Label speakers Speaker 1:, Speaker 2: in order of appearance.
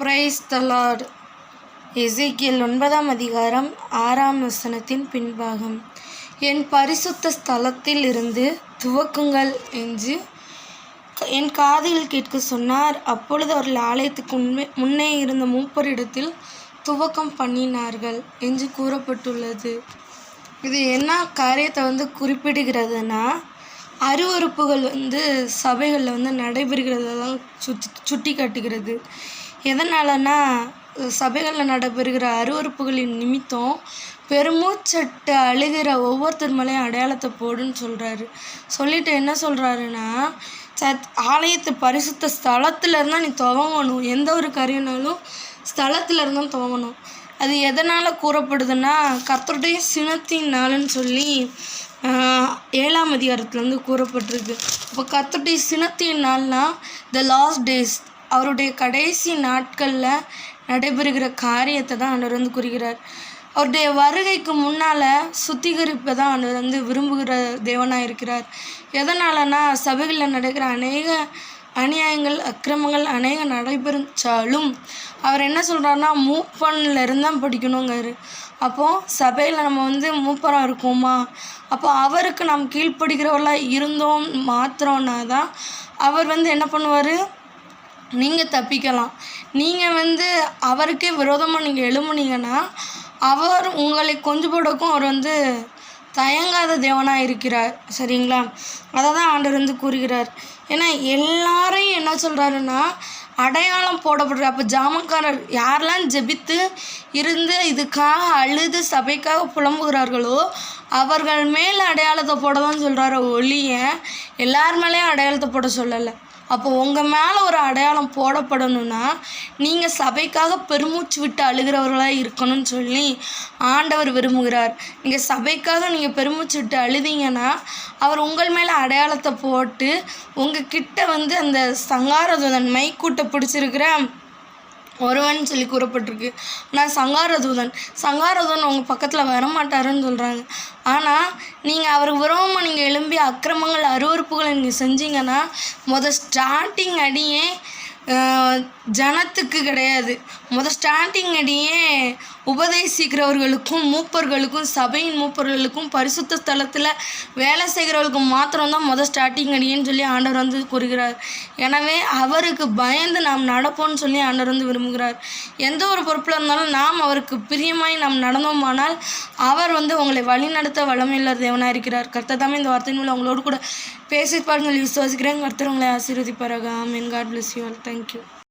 Speaker 1: Praise the Lord. ஒன்பதாம் அதிகாரம் ஆறாம் வசனத்தின் பின்பாகம். என் பரிசுத்த ஸ்தலத்தில் இருந்து துவக்குங்கள் என்று என் காதில் கேட்க சொன்னார். அப்பொழுது அவர்கள் ஆலயத்துக்கு உண்மை முன்னே இருந்த மூப்பரிடத்தில் துவக்கம் பண்ணினார்கள் என்று கூறப்பட்டுள்ளது. இது என்ன காரியத்தை வந்து குறிப்பிடுகிறதுனா அருவறுப்புகள் வந்து சபைகளில் வந்து நடைபெறுகிறதெல்லாம் சுட்டி சுட்டி காட்டுகிறது எதனாலனா சபைகளில் நடைபெறுகிற அருவறுப்புகளின் நிமித்தம் பெருமூச்சட்டு அழுகிற ஒவ்வொருத்தர் மேலேயும் அடையாளத்தை போடுன்னு சொல்கிறாரு சொல்லிட்டு என்ன சொல்கிறாருன்னா சத் ஆலயத்து பரிசுத்த ஸ்தலத்தில் இருந்தால் நீ துவங்கணும். எந்த ஒரு காரியம்னாலும் ஸ்தலத்தில் இருந்தால் துவங்கணும். அது எதனால் கூறப்படுதுன்னா கர்த்தருடைய சினத்தின் நாளுன்னு சொல்லி ஏழாம் அதிகாரத்தில் வந்து கூறப்பட்டிருக்கு. இப்போ கர்த்தருடைய சினத்தின் நாள்னால் த லாஸ்ட் டேஸ் அவருடைய கடைசி நாட்களில் நடைபெறுகிற காரியத்தை தான் ஆண்டவர் வந்து கூறுகிறார். அவருடைய வருகைக்கு முன்னால் சுத்திகரிப்பை தான் அவர் வந்து விரும்புகிற தேவனாக இருக்கிறார். எதனாலனா சபைகளில் நடக்கிற அநேக அநியாயங்கள் அக்கிரமங்கள் அநேக நடைபெறிச்சாலும் அவர் என்ன சொல்கிறாருன்னா மூப்பனில் இருந்தால் தான் படிக்கணுங்காரு அப்போது சபையில் நம்ம வந்து மூப்பராக இருக்கோமா? அப்போ அவருக்கு நாம் கீழ்ப்படுகிறவர்களாக இருந்தோம் மாத்திரம்னா தான் அவர் வந்து என்ன பண்ணுவார்? நீங்கள் தப்பிக்கலாம். நீங்கள் வந்து அவருக்கே விரோதமாக நீங்கள் எழும்புனீங்கன்னா அவர் உங்களை கொஞ்சம் போடக்கும் அவர் வந்து தயங்காத தேவனாக இருக்கிறார். சரிங்களா? அதை தான் ஆண்டவர் வந்து கூறுகிறார். ஏன்னா எல்லாரையும் என்ன சொல்கிறாருன்னா அடையாளம் போடப்படுற அப்போ ஜாமக்காரர் யாரெல்லாம் ஜெபித்து இருந்து இதுக்காக அழுது சபைக்காக புலம்புகிறார்களோ அவர்கள் மேல் அடையாளத்தை போட தான் சொல்கிறாரு ஒளிய எல்லார் மேலேயும் அடையாளத்தை போட சொல்லலை. அப்போ உங்கள் மேலே ஒரு அடையாளம் போடப்படணும்னா நீங்கள் சபைக்காக பெருமூச்சு விட்டு அழுகிறவர்களாக இருக்கணும்னு சொல்லி ஆண்டவர் விரும்புகிறார். நீங்கள் சபைக்காக நீங்கள் பெருமூச்சு விட்டு அழுதிங்கன்னா அவர் உங்கள் மேலே அடையாளத்தை போட்டு உங்கள் கிட்ட வந்து அந்த சங்காரதூதன் மைக்கூட்டை பிடிச்சிருக்கிற ஒருவன் சொல்லி கூறப்பட்டிருக்கு. ஆனால் சங்காரதூதன். சங்காரதூதன் உங்கள் பக்கத்தில் வரமாட்டாருன்னு சொல்கிறாங்க ஆனால் நீங்கள் அவருக்கு விரோதமாக நீங்கள் எழும்பி அக்கிரமங்கள் அருவறுப்புகளை நீங்கள் செஞ்சீங்கன்னா மொதல் ஸ்டார்டிங் அடியே ஜனத்துக்கு கிடையாது. முத ஸ்டார்டிங் அடியே உபதேசிக்கிறவர்களுக்கும் மூப்பர்களுக்கும் சபையின் மூப்பர்களுக்கும் பரிசுத்த ஸ்தலத்தில் வேலை செய்கிறவர்களுக்கும் மாத்திரம்தான் முத ஸ்டார்டிங் அடியேன்னு சொல்லி ஆண்டவர் வந்து கூறுகிறார். எனவே அவருக்கு பயந்து நாம் நடப்போம்னு சொல்லி ஆண்டவர் வந்து விரும்புகிறார். எந்த ஒரு பொறுப்பில் இருந்தாலும் நாம் அவருக்கு பிரியமாய் நாம் நடந்தோமானால் அவர் வந்து உங்களை வழிநடத்த வளமையுள்ள தேவனாக இருக்கிறார். கர்த்தர் தாமே இந்த வார்த்தையின் மூலம் உங்களோடு கூட பேசியிருப்பாருன்னு சொல்லி விசுவாசிக்கிறேன். கர்த்தர் உங்களை ஆசீர்வதிப்பாராக. ஆமீன். God bless you all thank you.